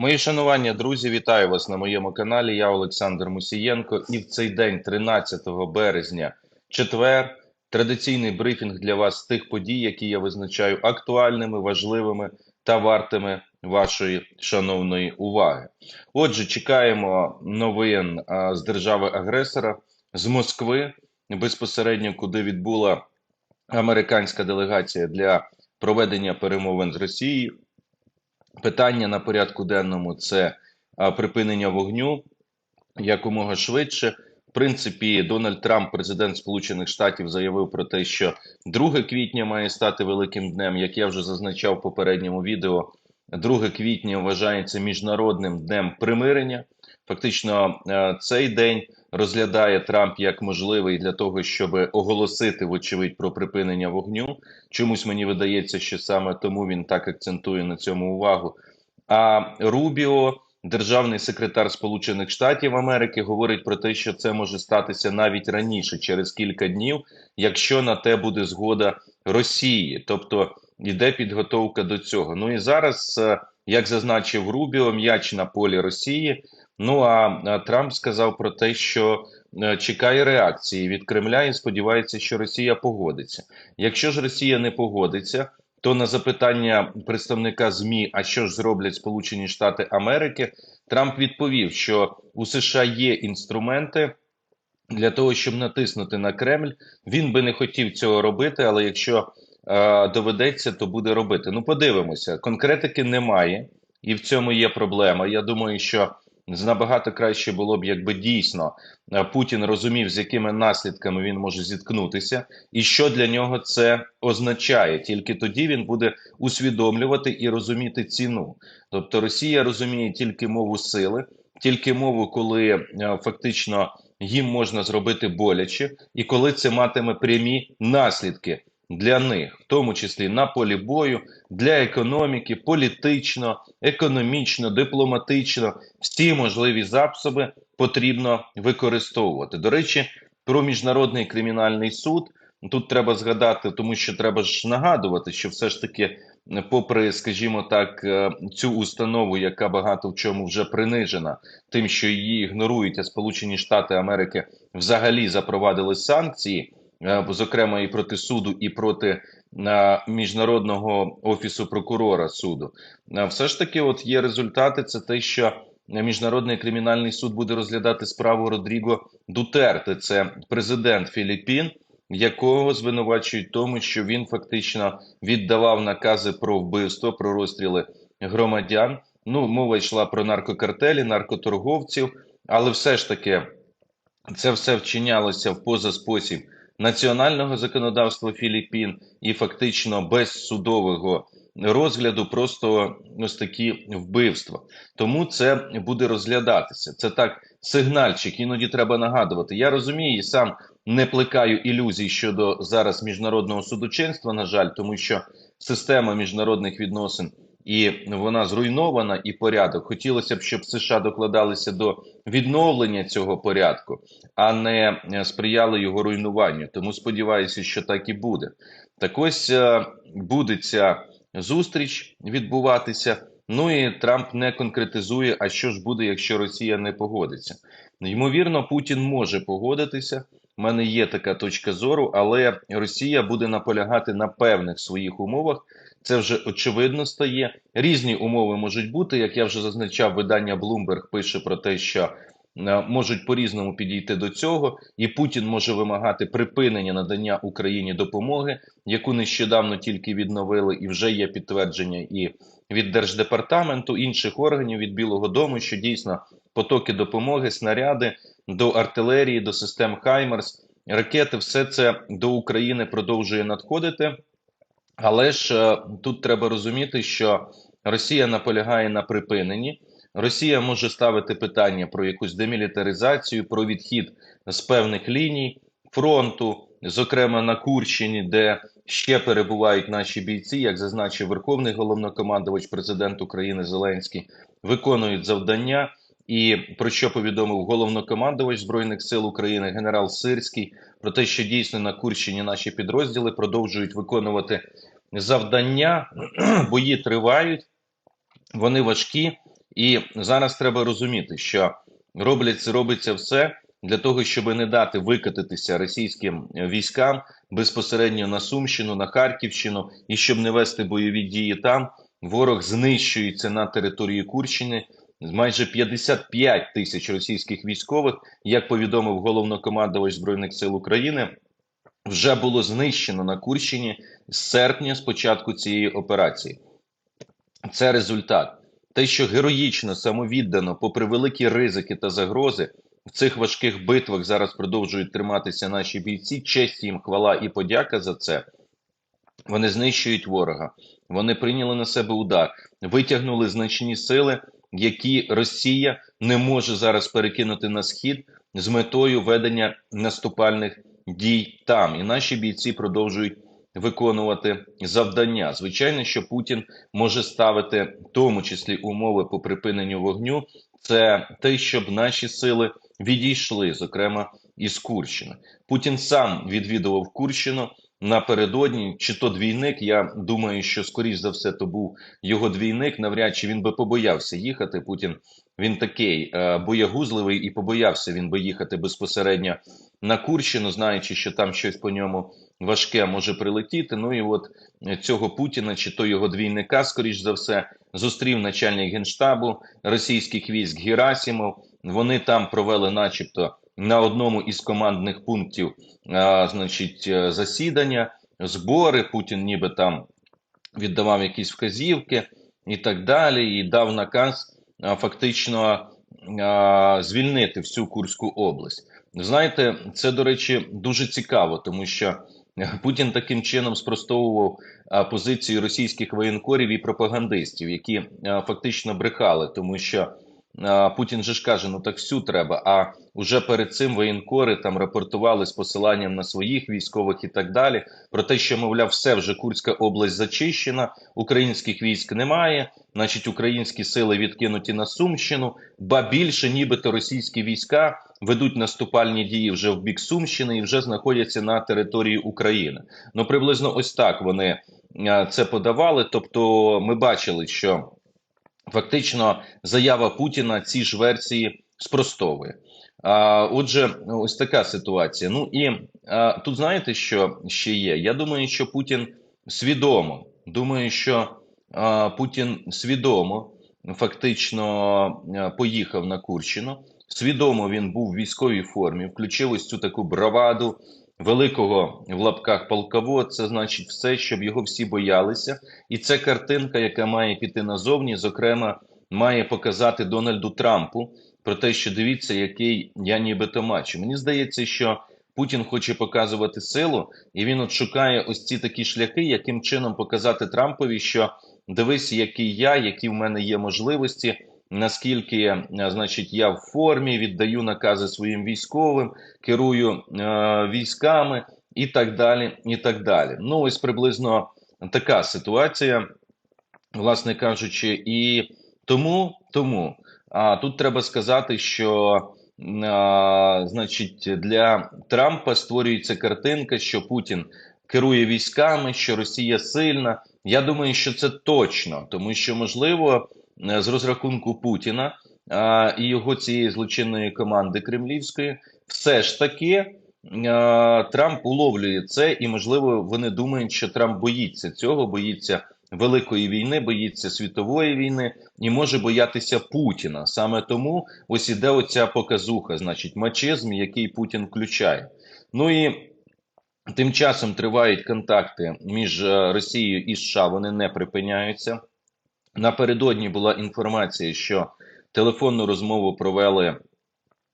Мої шанування, друзі, вітаю вас на моєму каналі. Я Олександр Мусієнко. І в цей день, 13 березня, четвер, традиційний брифінг для вас тих подій, які я визначаю актуальними, важливими та вартими вашої шановної уваги. Отже, чекаємо новин з держави-агресора з Москви, безпосередньо куди відбула американська делегація для проведення перемовин з Росією. Питання на порядку денному це припинення вогню якомога швидше. В принципі, Дональд Трамп, президент Сполучених Штатів, заявив про те, що 2 квітня має стати великим днем. Як я вже зазначав в попередньому відео, 2 квітня вважається міжнародним днем примирення. Фактично, цей день розглядає Трамп як можливий для того, щоб оголосити, вочевидь, про припинення вогню. Чомусь мені видається, що саме тому він так акцентує на цьому увагу. А Рубіо, державний секретар Сполучених Штатів Америки, говорить про те, що це може статися навіть раніше, через кілька днів, якщо на те буде згода Росії, тобто йде підготовка до цього. Ну і зараз, е, як зазначив Рубіо, м'яч на полі Росії. Ну а Трамп сказав про те, що е, чекає реакції від Кремля і сподівається, що Росія погодиться. Якщо ж Росія не погодиться, то на запитання представника ЗМІ, а що ж зроблять Сполучені Штати Америки, Трамп відповів, що у США є інструменти. Для того щоб натиснути на Кремль, він би не хотів цього робити, але якщо е, доведеться, то буде робити. Ну, подивимося, конкретики немає, і в цьому є проблема. Я думаю, що набагато краще було б, якби дійсно е, Путін розумів, з якими наслідками він може зіткнутися, і що для нього це означає. Тільки тоді він буде усвідомлювати і розуміти ціну. Тобто Росія розуміє тільки мову сили, тільки мову, коли е, фактично їм можна зробити боляче, і коли це матиме прямі наслідки для них, в тому числі на полі бою, для економіки, політично, економічно, дипломатично, всі можливі засоби потрібно використовувати. До речі, про міжнародний кримінальний суд тут треба згадати, тому що треба ж нагадувати, що все ж таки. Попри, скажімо так, е, цю установу, яка багато в чому вже принижена, тим, що її ігнорують, а Сполучені Штати Америки взагалі запровадили санкції, зокрема і проти суду, і проти е, міжнародного офісу прокурора суду, е, все ж таки, от є результати. Це те, що міжнародний кримінальний суд буде розглядати справу Родріго Дутерте, це президент Філіппін, якого звинувачують тому, що він фактично віддавав накази про вбивство, про розстріли громадян. Ну, мова йшла про наркокартелі, наркоторговців, але все ж таки це все вчинялося в позаспосіб національного законодавства Філіппін і фактично без судового розгляду просто ось такі вбивства. Тому це буде розглядатися. Це так сигнальчик. Іноді треба нагадувати. Я розумію і сам не плекаю ілюзій щодо зараз міжнародного судочинства. На жаль, тому що система міжнародних відносин і вона зруйнована, і порядок. Хотілося б, щоб США докладалися до відновлення цього порядку, а не е, сприяли його руйнуванню. Тому сподіваюся, що так і буде. Так ось е, буде ця зустріч відбуватися. Ну і Трамп не конкретизує, а що ж буде, якщо Росія не погодиться. Ймовірно, Путін може погодитися. У мене є така точка зору, але Росія буде наполягати на певних своїх умовах. Це вже очевидно стає. Різні умови можуть бути. Як я вже зазначав, видання Bloomberg пише про те, що е, можуть по різному підійти до цього, і Путін може вимагати припинення надання Україні допомоги, яку нещодавно тільки відновили, і вже є підтвердження і від держдепартаменту інших органів від Білого Дому, що дійсно потоки допомоги, снаряди до артилерії, до систем Хаймерс, ракети, все це до України продовжує надходити. Але ж е, тут треба розуміти, що Росія наполягає на припиненні. Росія може ставити питання про якусь демілітаризацію, про відхід з певних ліній фронту, зокрема на Курщині, де ще перебувають наші бійці, як зазначив Верховний головнокомандувач, президент України Зеленський, виконують завдання. І про що повідомив головнокомандувач збройних сил України генерал Сирський про те, що дійсно на Курщині наші підрозділи продовжують виконувати завдання, бої тривають, вони важкі. І зараз треба розуміти, що робляться, робиться все для того, щоб не дати викатитися російським військам безпосередньо на Сумщину, на Харківщину, і щоб не вести бойові дії там. Ворог знищується на території Курщини. Майже 55 тисяч російських військових, як повідомив головнокомандувач збройних сил України, вже було знищено на Курщині з серпня з початку цієї операції. Це результат. Те, що героїчно, самовіддано, попри великі ризики та загрози, в цих важких битвах зараз продовжують триматися наші бійці. Честь їм, хвала і подяка за це. Вони знищують ворога. Вони прийняли на себе удар, витягнули значні сили, які Росія не може зараз перекинути на схід з метою ведення наступальних дій там. І наші бійці продовжують виконувати завдання. Звичайно, що Путін може ставити в тому числі умови по припиненню вогню. Це те, щоб наші сили відійшли, зокрема із Курщини. Путін сам відвідував Курщину напередодні, чи то двійник. Я думаю, що скоріш за все то був його двійник. Навряд чи він би побоявся їхати. Путін він такий е, боягузливий і побоявся він би їхати безпосередньо на Курщину, знаючи, що там щось по ньому важке може прилетіти. Ну і от цього Путіна, чи то його двійника, скоріш за все, зустрів начальник генштабу російських військ Герасімов. Вони там провели, начебто, на одному із командних пунктів, а, значить, е, засідання, збори. Путін ніби там віддавав якісь вказівки і так далі, і дав наказ а, фактично а, звільнити всю Курську область. Знаєте, це до речі дуже цікаво, тому що Путін таким чином спростовував а, позиції російських воєнкорів і пропагандистів, які а, фактично брехали, тому що Путін же ж каже: ну так всю треба. А уже перед цим воєнкори там рапортували з посиланням на своїх військових і так далі. Про те, що мовляв, все вже Курська область зачищена, українських військ немає. Значить, українські сили відкинуті на Сумщину, ба більше, нібито російські війська ведуть наступальні дії вже в бік Сумщини і вже знаходяться на території України. Ну приблизно ось так вони це подавали. Тобто, ми бачили, що фактично заява Путіна ці ж версії спростовує. А, Отже, ось така ситуація. Ну і а, тут знаєте, що ще є? Я думаю, що Путін свідомо думаю, що а, Путін свідомо фактично поїхав на Курщину. Свідомо він був в військовій формі, включив ось цю таку браваду великого в лапках полководця, це значить все, щоб його всі боялися. І це картинка, яка має піти назовні, зокрема, має показати Дональду Трампу про те, що дивіться, який я нібито мачу. Мені здається, що Путін хоче показувати силу, і він от шукає ось ці такі шляхи, яким чином показати Трампові, що дивись, який я, які в мене є можливості. Наскільки, значить, я в формі віддаю накази своїм військовим, керую е, військами і так далі. і так далі. Ну, ось приблизно така ситуація, власне кажучи, і тому, тому а тут треба сказати, що а, значить для Трампа створюється картинка, що Путін керує військами, що Росія сильна. Я думаю, що це точно, тому що можливо з розрахунку Путіна а, і його цієї злочинної команди кремлівської, все ж таки. Трамп уловлює це, і можливо вони думають, що Трамп боїться цього, боїться великої війни, боїться світової війни і може боятися Путіна. Саме тому ось іде оця показуха, значить, мачизм, який Путін включає. Ну і тим часом тривають контакти між е, Росією і США. Вони не припиняються. Напередодні була інформація, що телефонну розмову провели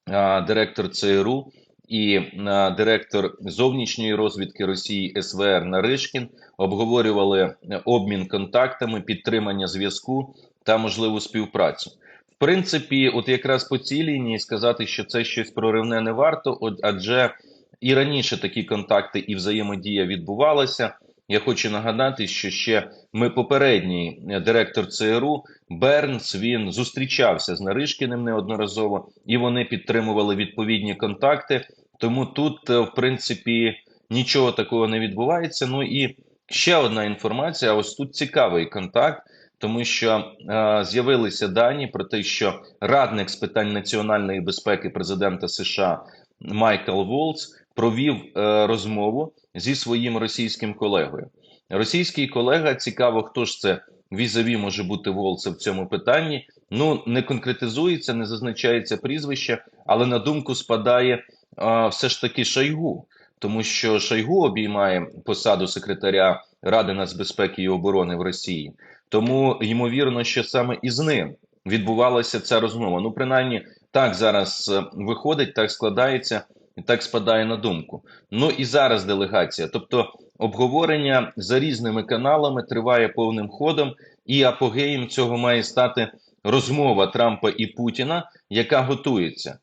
а, директор ЦРУ і а, директор зовнішньої розвідки Росії СВР Наришкін обговорювали е, обмін контактами, підтримання зв'язку та можливу співпрацю. В принципі, от якраз по цій лінії сказати, що це щось проривне не варто, адже і раніше такі контакти і взаємодія відбувалася. Я хочу нагадати, що ще ми попередній е, директор ЦРУ Бернс він зустрічався з Наришкіним неодноразово, і вони підтримували відповідні контакти. Тому тут, е, в принципі, нічого такого не відбувається. Ну і ще одна інформація. Ось тут цікавий контакт. тому що е, з'явилися дані про те, що радник з питань національної безпеки президента США Майкл Волц провів е, розмову зі своїм російським колегою. Російський колега цікаво, хто ж це візаві може бути Волца в цьому питанні. Ну не конкретизується, не зазначається прізвище, але на думку спадає а, все ж таки Шойгу, тому що Шойгу обіймає посаду секретаря Ради нацбезпеки і оборони в Росії. Тому ймовірно, що саме із ним відбувалася ця розмова. Ну, принаймні, так зараз е, виходить, так складається і так спадає на думку. Ну і зараз делегація, тобто обговорення за різними каналами триває повним ходом, і апогеєм цього має стати розмова Трампа і Путіна, яка готується.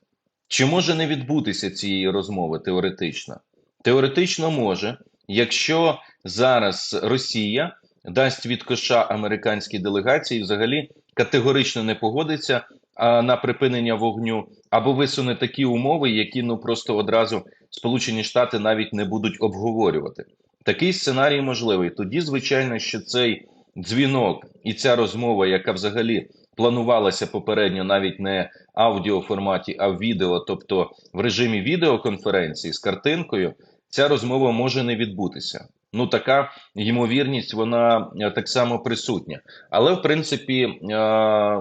Чи може не відбутися цієї розмови теоретично? Теоретично може, якщо зараз Росія дасть від коша американській делегації, взагалі категорично не погодиться на припинення вогню, або висуне такі умови, які ну просто одразу Сполучені Штати навіть не будуть обговорювати. Такий сценарій можливий. Тоді, звичайно, що цей дзвінок і ця розмова, яка взагалі планувалася попередньо навіть не аудіоформаті, а в відео, тобто в режимі відеоконференції з картинкою, ця розмова може не відбутися. Ну, така ймовірність, вона е, так само присутня. Але в принципі, е,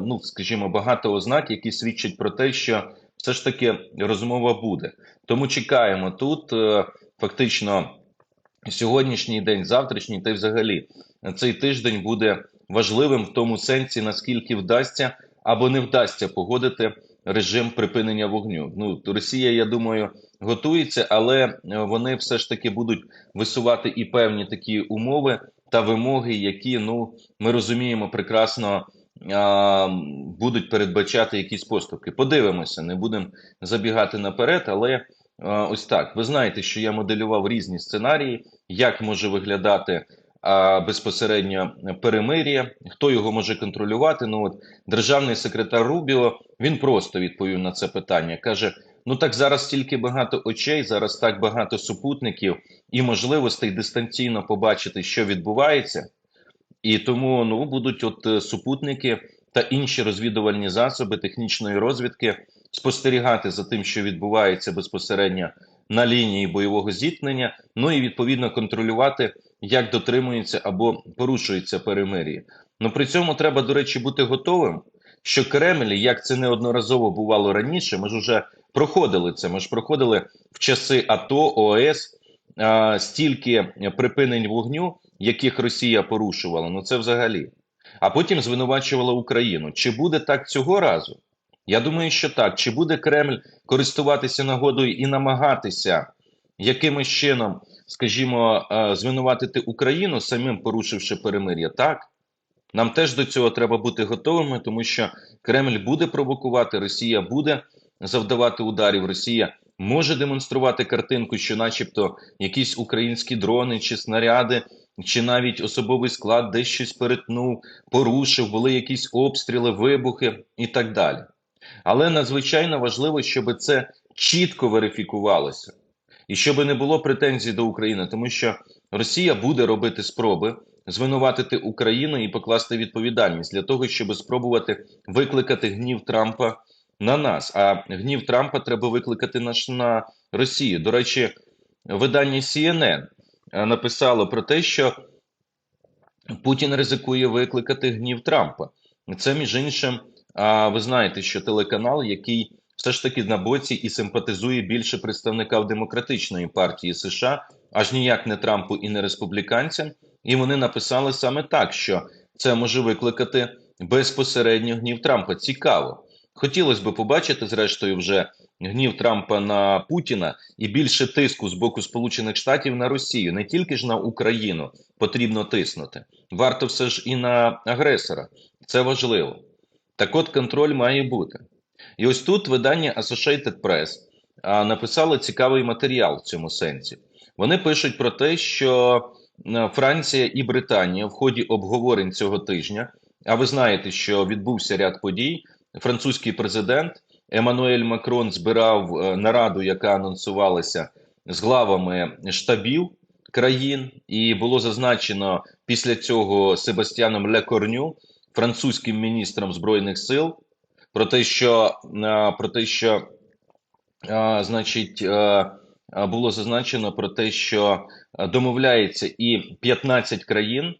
ну скажімо, багато ознак, які свідчать про те, що все ж таки розмова буде. Тому чекаємо тут е, фактично сьогоднішній день, завтрашній, та й взагалі цей тиждень буде важливим в тому сенсі, наскільки вдасться або не вдасться погодити режим припинення вогню. Ну Росія, я думаю, готується, але е, вони все ж таки будуть висувати і певні такі умови та вимоги, які ну ми розуміємо прекрасно. Будуть передбачати якісь поступки. Подивимося, не будемо забігати наперед, але ось так. Ви знаєте, що я моделював різні сценарії, як може виглядати а, безпосередньо перемир'я, хто його може контролювати. Ну от державний секретар Рубіо він просто відповів на це питання. каже: ну так зараз стільки багато очей, зараз так багато супутників і можливостей дистанційно побачити, що відбувається, і тому ну будуть от е, супутники та інші розвідувальні засоби технічної розвідки спостерігати за тим, що відбувається безпосередньо на лінії бойового зіткнення, ну і відповідно контролювати, як дотримується або порушується перемир'я. Ну при цьому треба, до речі, бути готовим, що Кремль, як це неодноразово бувало раніше, ми ж вже проходили це. Ми ж проходили в часи АТО, ОС а, стільки припинень вогню, яких Росія порушувала. Ну це взагалі. А потім звинувачувала Україну. Чи буде так цього разу? Я думаю, що так. Чи буде Кремль користуватися нагодою і намагатися якимось чином, скажімо, е, звинуватити Україну, самим порушивши перемир'я? Так. Нам теж до цього треба бути готовими, тому що Кремль буде провокувати, Росія буде завдавати ударів. Росія може демонструвати картинку, що, начебто, якісь українські дрони чи снаряди, чи навіть особовий склад десь щось перетнув, порушив, були якісь обстріли, вибухи і так далі. Але надзвичайно важливо, щоб це чітко верифікувалося, і щоб не було претензій до України, тому що Росія буде робити спроби звинуватити Україну і покласти відповідальність для того, щоб спробувати викликати гнів Трампа на нас. А гнів Трампа треба викликати наш на Росію. До речі, видання CNN е, написало про те, що Путін ризикує викликати гнів Трампа. Це між іншим. А ви знаєте, що телеканал, який все ж таки на боці і симпатизує більше представникам демократичної партії США, аж ніяк не Трампу і не республіканцям, і вони написали саме так, що це може викликати безпосередньо гнів Трампа. Цікаво. Хотілося б побачити, зрештою, вже гнів Трампа на Путіна і більше тиску з боку Сполучених Штатів на Росію, не тільки ж на Україну потрібно тиснути. Варто все ж і на агресора. Це важливо. Так от контроль має бути. І ось тут видання Associated Press написало цікавий матеріал в цьому сенсі. Вони пишуть про те, що Франція і Британія в ході обговорень цього тижня. А ви знаєте, що відбувся ряд подій. Французький президент Еммануель Макрон збирав е, нараду, яка анонсувалася з главами штабів країн, і було зазначено після цього Себастьяном Лекорню, французьким міністром збройних сил про те, що е, про те, що е, значить, е, було зазначено про те, що домовляється і 15 країн,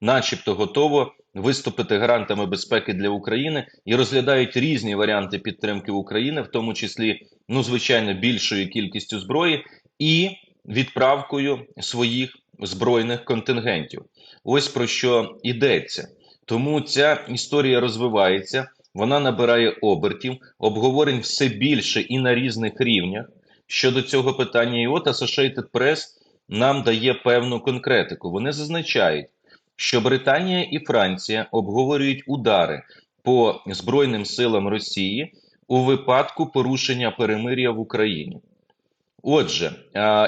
начебто, готово виступити гарантами безпеки для України і розглядають різні варіанти підтримки України, в тому числі, ну звичайно, більшою кількістю зброї і відправкою своїх збройних контингентів. Ось про що йдеться. Тому ця історія розвивається, вона набирає обертів, обговорень все більше і на різних рівнях щодо цього питання. І от Associated Press нам дає певну конкретику. Вони зазначають, що Британія і Франція обговорюють удари по Збройним силам Росії у випадку порушення перемир'я в Україні. Отже,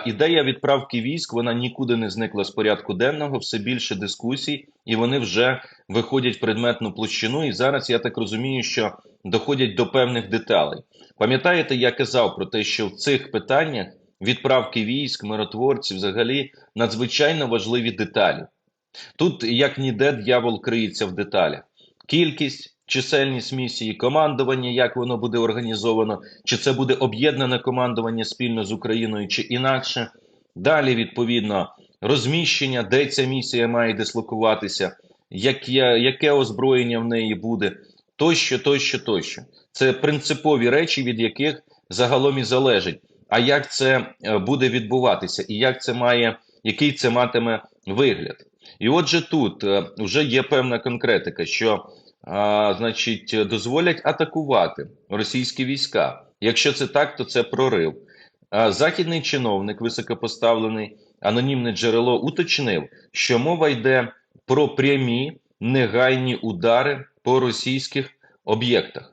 ідея відправки військ вона нікуди не зникла з порядку денного, все більше дискусій, і вони вже виходять в предметну площину. І зараз я так розумію, що доходять до певних деталей. Пам'ятаєте, я казав про те, що в цих питаннях відправки військ, миротворців, взагалі надзвичайно важливі деталі. Тут як ніде дьявол криється в деталях. Кількість, чисельність місії, командування, як воно буде організовано, чи це буде об'єднане командування спільно з Україною, чи інакше. Далі, відповідно, розміщення, де ця місія має дислокуватися, яке, яке озброєння в неї буде, тощо, тощо, тощо. Це принципові речі, від яких загалом і залежить. А як це е, буде відбуватися, і як це має, який це матиме вигляд? І отже, тут е, вже є певна конкретика, що а, значить, дозволять атакувати російські війська. Якщо це так, то це прорив. А, західний чиновник, високопоставлений анонімне джерело, уточнив, що мова йде про прямі негайні удари по російських об'єктах.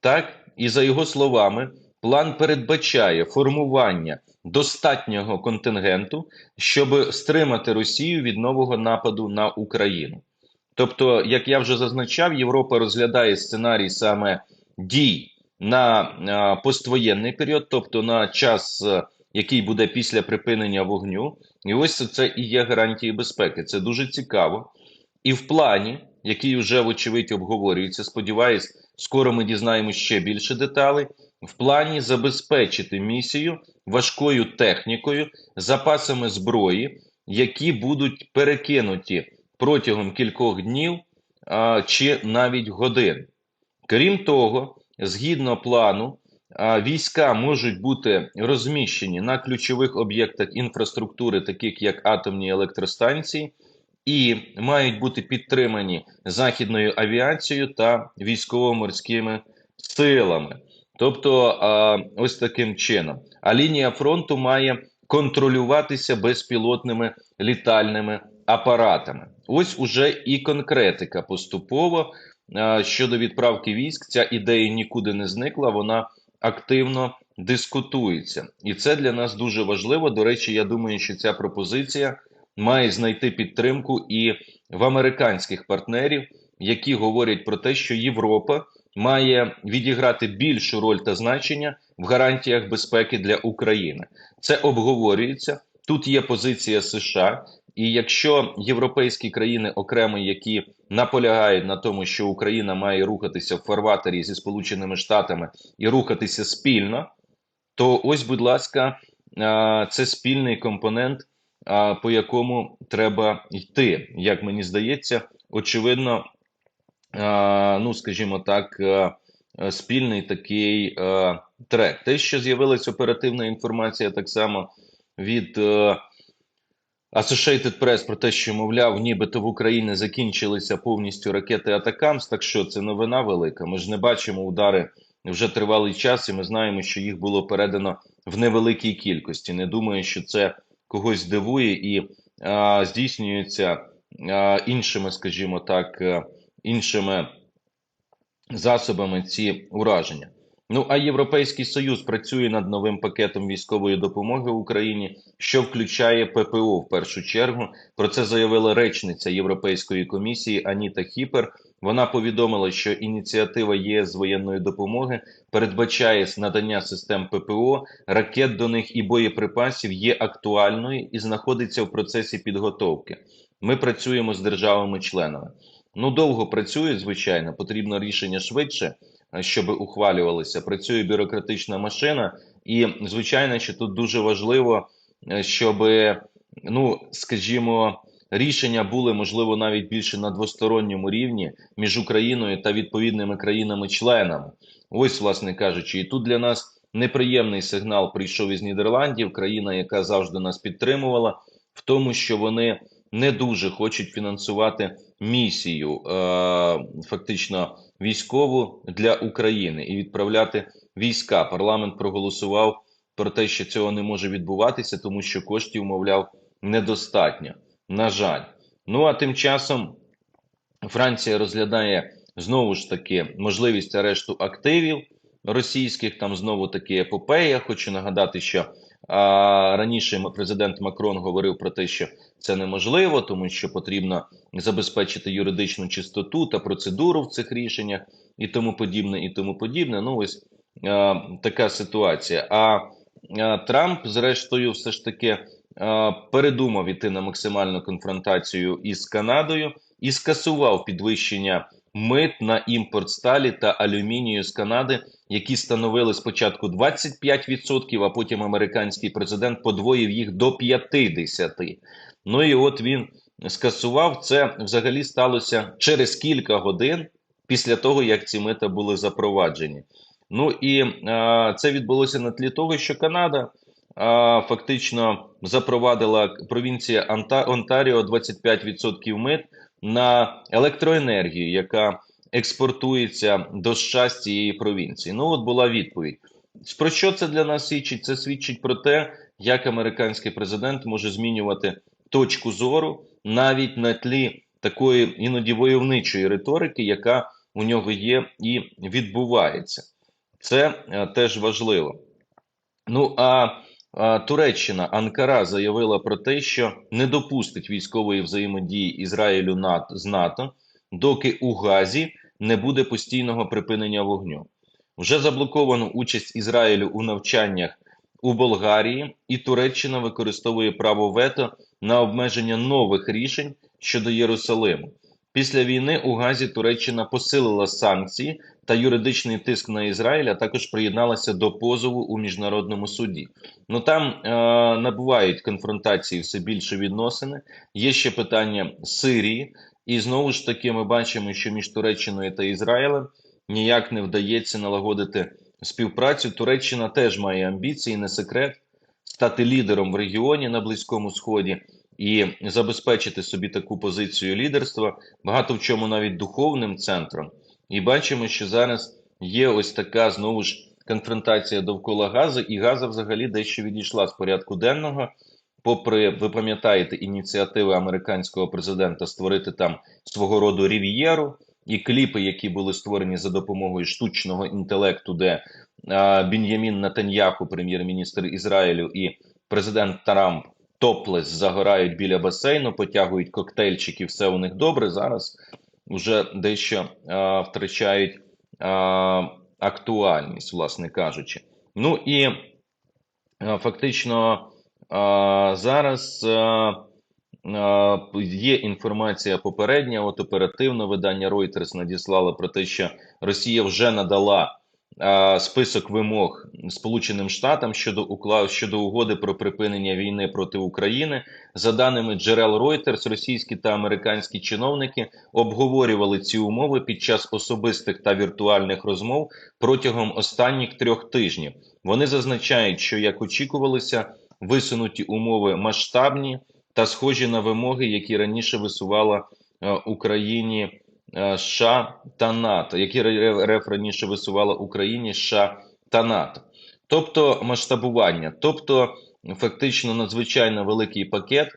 Так, і за його словами, план передбачає формування достатнього контингенту, щоб стримати Росію від нового нападу на Україну. Тобто, як я вже зазначав, Європа розглядає сценарій саме дій на поствоєнний період, тобто на час, а, який буде після припинення вогню, і ось це і є гарантії безпеки. Це дуже цікаво. І в плані, який вже вочевидь обговорюється, сподіваюсь, скоро ми дізнаємося ще більше деталей. В плані забезпечити місію важкою технікою, запасами зброї, які будуть перекинуті протягом кількох днів а, чи навіть годин. Крім того, згідно плану, війська можуть бути розміщені на ключових об'єктах інфраструктури, таких як атомні електростанції, і мають бути підтримані західною авіацією та військово-морськими силами. Тобто, ось таким чином. А лінія фронту має контролюватися безпілотними літальними апаратами. Ось уже і конкретика поступово щодо відправки військ. Ця ідея нікуди не зникла, вона активно дискутується, і це для нас дуже важливо. До речі, я думаю, що ця пропозиція має знайти підтримку і в американських партнерів, які говорять про те, що Європа має відіграти більшу роль та значення в гарантіях безпеки для України. Це обговорюється. Тут є позиція США, і якщо європейські країни окремо, які наполягають на тому, що Україна має рухатися в фарватері зі Сполученими Штатами і рухатися спільно, то ось, будь ласка, це спільний компонент, по якому треба йти. Як мені здається, очевидно, ну скажімо так, спільний такий трек. Те, що з'явилася оперативна інформація, так само від. Associated Press про те, що, мовляв, нібито в Україні закінчилися повністю ракети Атакамс. Так що це новина велика. Ми ж не бачимо удари вже тривалий час, і ми знаємо, що їх було передано в невеликій кількості. Не думаю, що це когось дивує і а, здійснюється а, іншими, скажімо так, іншими засобами ці ураження. Ну а Європейський Союз працює над новим пакетом військової допомоги Україні, що включає ППО в першу чергу. Про це заявила речниця Європейської комісії Аніта Хіпер. Вона повідомила, що ініціатива ЄС воєнної допомоги передбачає надання систем ППО, ракет до них і боєприпасів є актуальною і знаходиться в процесі підготовки. Ми працюємо з державами-членами. Ну, довго працюють, звичайно, потрібно рішення швидше, щоб ухвалювалися. Працює бюрократична машина, і звичайно, що тут дуже важливо, е, щоб, ну скажімо, рішення були можливо навіть більше на двосторонньому рівні між Україною та відповідними країнами-членами. Ось, власне кажучи, і тут для нас неприємний сигнал прийшов із Нідерландів, країна, яка завжди нас підтримувала, в тому, що вони не дуже хочуть фінансувати місію, е, фактично військову для України і відправляти війська. Парламент проголосував про те, що цього не може відбуватися, тому що коштів, мовляв, недостатньо. На жаль, ну а тим часом Франція розглядає знову ж таки можливість арешту активів російських. Там знову таки епопея. Хочу нагадати, що раніше президент Макрон говорив про те, що це неможливо, тому що потрібно забезпечити юридичну чистоту та процедуру в цих рішеннях і тому подібне, і тому подібне. Ну ось а, така ситуація. А, а Трамп, зрештою, все ж таки. Передумав іти на максимальну конфронтацію із Канадою і скасував підвищення мит на імпорт сталі та алюмінію з Канади, які становили спочатку 25%, а потім американський президент подвоїв їх до 50%. Ну і от він скасував це. Взагалі сталося через кілька годин після того, як ці мита були запроваджені. Ну і а, це відбулося на тлі того, що Канада а, фактично запровадила провінція Онтаріо 25% мит на електроенергію, яка експортується до США з цієї провінції. Ну, от була відповідь. Про що це для нас свідчить? Це свідчить про те, як американський президент може змінювати точку зору навіть на тлі такої іноді войовничої риторики, яка у нього є і відбувається. Це е, теж важливо. Ну а Туреччина Анкара заявила про те, що не допустить військової взаємодії Ізраїлю з НАТО, доки у Газі не буде постійного припинення вогню. Вже заблоковано участь Ізраїлю у навчаннях у Болгарії, і Туреччина використовує право вето на обмеження нових рішень щодо Єрусалиму. Після війни у Газі Туреччина посилила санкції та юридичний тиск на Ізраїль, а також приєдналася до позову у міжнародному суді. Ну там е, набувають конфронтації все більше відносини. Є ще питання Сирії, і знову ж таки ми бачимо, що між Туреччиною та Ізраїлем ніяк не вдається налагодити співпрацю. Туреччина теж має амбіції, не секрет стати лідером в регіоні на Близькому Сході і забезпечити собі таку позицію лідерства, багато в чому навіть духовним центром. І бачимо, що зараз є ось така знову ж конфронтація довкола Гази, і Газа взагалі дещо відійшла з порядку денного. Попри, ви пам'ятаєте, ініціативи американського президента створити там свого роду рів'єру і кліпи, які були створені за допомогою штучного інтелекту, де Бін'ямін Натаньяху, прем'єр-міністр Ізраїлю, і президент Трамп топлес загорають біля басейну, потягують коктейльчики, все у них добре. Зараз вже дещо а, втрачають а, актуальність, власне кажучи. Ну і а, фактично а, зараз а, є інформація попередня. От оперативно видання Reuters надіслало про те, що Росія вже надала список вимог Сполученим Штатам щодо уклад щодо угоди про припинення війни проти України. За даними джерел Reuters, російські та американські чиновники обговорювали ці умови під час особистих та віртуальних розмов протягом останніх трьох тижнів. Вони зазначають, що як очікувалося, висунуті умови масштабні та схожі на вимоги, які раніше висувала е, Україні. Е, США та НАТО, які РФ раніше висувала Україні США та НАТО, тобто масштабування, тобто фактично надзвичайно великий пакет.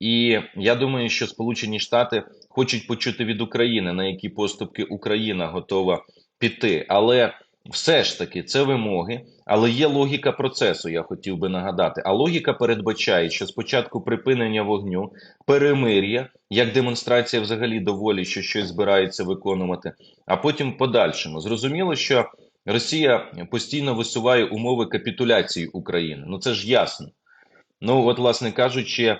І я думаю, що Сполучені Штати хочуть почути від України, на які поступки Україна готова піти, але все ж таки це вимоги, але є логіка процесу. Я хотів би нагадати. А логіка передбачає, що спочатку припинення вогню, перемир'я, як демонстрація взагалі доволі, що щось збирається виконувати, а потім подальшому. Зрозуміло, що Росія постійно висуває умови капітуляції України. Ну це ж ясно. Ну, от, власне кажучи,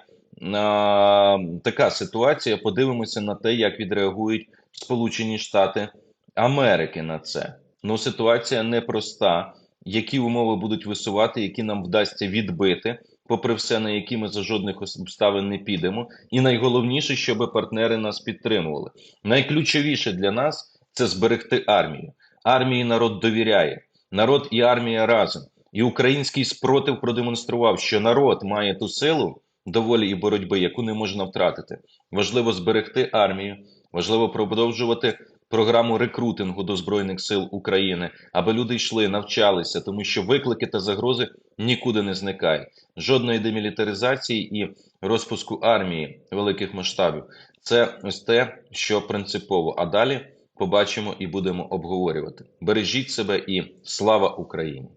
така ситуація. Подивимося на те, як відреагують Сполучені Штати Америки на це. Ну ситуація непроста. Які умови будуть висувати, які нам вдасться відбити, попри все, на які ми за жодних обставин не підемо. І найголовніше, щоб партнери нас підтримували. Найключовіше для нас це зберегти армію. Армії народ довіряє, народ і армія разом. І український спротив продемонстрував, що народ має ту силу доволі і боротьби, яку не можна втратити. Важливо зберегти армію, важливо продовжувати програму рекрутингу до збройних сил України, аби люди йшли, навчалися, тому що виклики та загрози нікуди не зникають. Жодної демілітаризації і розпуску армії великих масштабів. Це ось те, що принципово. А далі побачимо і будемо обговорювати. Бережіть себе і слава Україні!